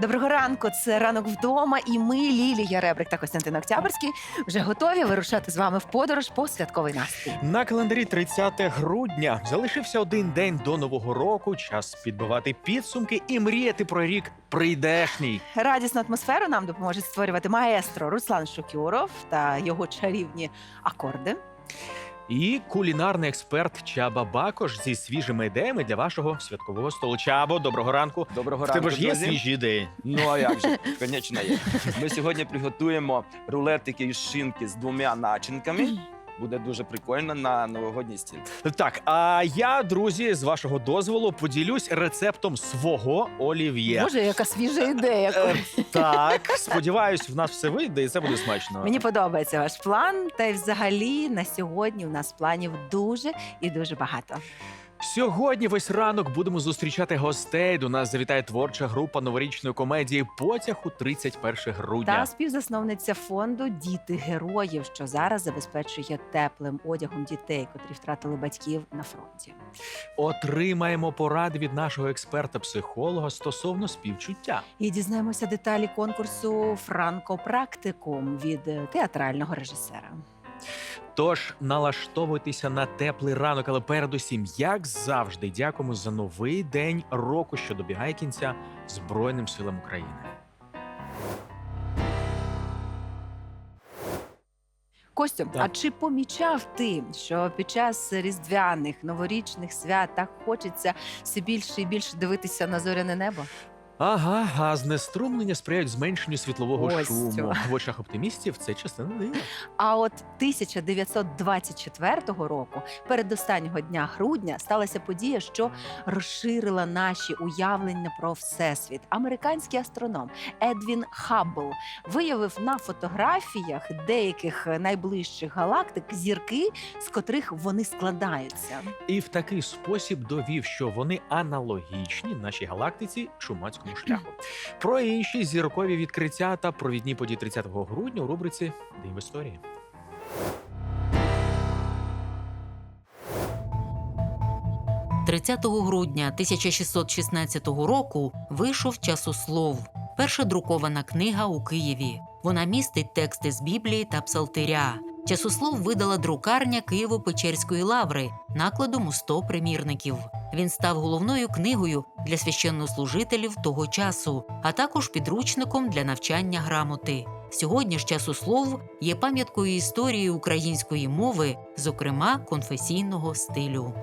Доброго ранку. Це ранок вдома, і ми, Лілія Ребрик та Костянтин Октябрьський, вже готові вирушати з вами в подорож по святковий настрій. На календарі 30 грудня залишився один день до нового року. Час підбивати підсумки і мріяти про рік прийдешній. Радісну атмосферу нам допоможе створювати маестро Руслан Шукюров та його чарівні акорди. І кулінарний експерт Чаба Бакош зі свіжими ідеями для вашого святкового столу. Чабо, доброго ранку. Доброго В ранку, тебе ж є друзі. свіжі ідеї. Ну а як же? Звісно, є. Ми сьогодні приготуємо рулетики із шинки з двома начинками. Буде дуже прикольно на новогодній стіл. Так, а я, друзі, з вашого дозволу поділюсь рецептом свого олів'є. Боже, яка свіжа ідея. Е, Так, сподіваюсь, в нас все вийде і це буде смачно. Мені подобається ваш план. Та й взагалі на сьогодні у нас планів дуже і дуже багато. Сьогодні весь ранок будемо зустрічати гостей. До нас завітає творча група новорічної комедії Потяг у 31 грудня. Та співзасновниця фонду Діти героїв, що зараз забезпечує теплим одягом дітей, котрі втратили батьків на фронті. Отримаємо поради від нашого експерта-психолога стосовно співчуття. І дізнаємося деталі конкурсу Франко Практикум від театрального режисера. Тож налаштовуйтеся на теплий ранок, але передусім, як завжди, дякуємо за новий день року, що добігає кінця Збройним силам України. Костю, Так. а чи помічав ти, що під час різдвяних новорічних свят так хочеться все більше і більше дивитися на зоряне небо? Ага, а знеструмлення сприяють зменшенню світлового Ось шуму. цього. В очах оптимістів це частина дива. А от 1924 року, передостаннього дня грудня, сталася подія, що розширила наші уявлення про всесвіт. Американський астроном Едвін Хаббл виявив на фотографіях деяких найближчих галактик зірки, з котрих вони складаються. І в такий спосіб довів, що вони аналогічні нашій галактиці Чумацькому шляху. Про інші зіркові відкриття та провідні події 30 грудня у рубриці День в історії. – 30 грудня 1616 року вийшов часослов. Перша друкована книга у Києві. Вона містить тексти з Біблії та Псалтиря. Часослов видала друкарня Києво-Печерської лаври накладом у 100 примірників. Він став головною книгою для священнослужителів того часу, а також підручником для навчання грамоти. Сьогодні ж часослов є пам'яткою історії української мови, зокрема конфесійного стилю.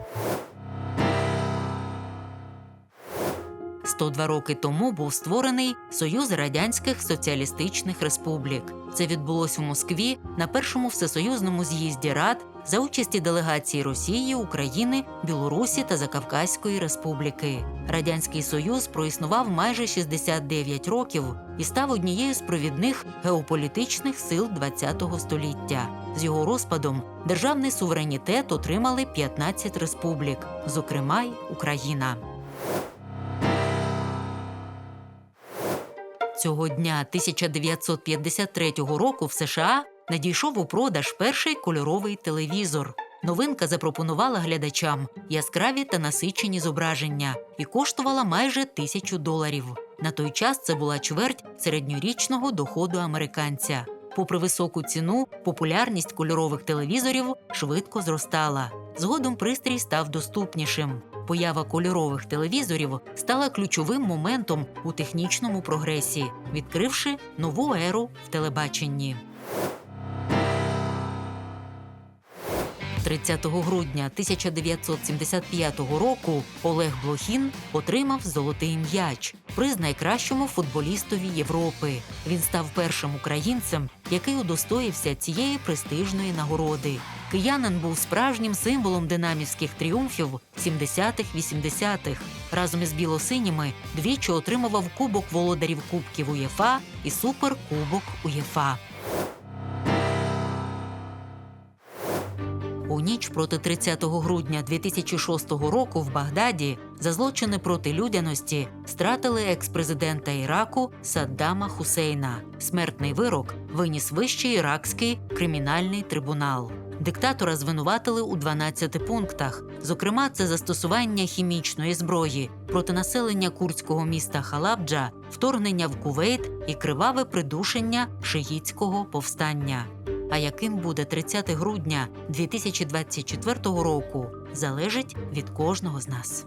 102 роки тому був створений Союз Радянських Соціалістичних Республік. Це відбулось у Москві на першому всесоюзному з'їзді рад за участі делегації Росії, України, Білорусі та Закавказької Республіки. Радянський Союз проіснував майже 69 років і став однією з провідних геополітичних сил ХХ століття. З його розпадом державний суверенітет отримали 15 республік, зокрема й Україна. Цього дня 1953 року в США надійшов у продаж перший кольоровий телевізор. Новинка запропонувала глядачам яскраві та насичені зображення і коштувала майже тисячу доларів. На той час це була чверть середньорічного доходу американця. Попри високу ціну, популярність кольорових телевізорів швидко зростала. Згодом пристрій став доступнішим. Поява кольорових телевізорів стала ключовим моментом у технічному прогресі, відкривши нову еру в телебаченні. 30 грудня 1975 року Олег Блохін отримав золотий м'яч, приз найкращому футболістові Європи. Він став першим українцем, який удостоївся цієї престижної нагороди. Киянин був справжнім символом динамівських тріумфів 70-х-80-х. Разом із білосиніми двічі отримував Кубок володарів Кубків УЄФА і Суперкубок УЄФА. У ніч проти 30 грудня 2006 року в Багдаді за злочини проти людяності стратили екс-президента Іраку Саддама Хусейна. Смертний вирок виніс вищий іракський кримінальний трибунал. Диктатора звинуватили у 12 пунктах. Зокрема, це застосування хімічної зброї проти населення курдського міста Халабджа, вторгнення в Кувейт і криваве придушення шиїцького повстання. А яким буде 30 грудня 2024 року, залежить від кожного з нас.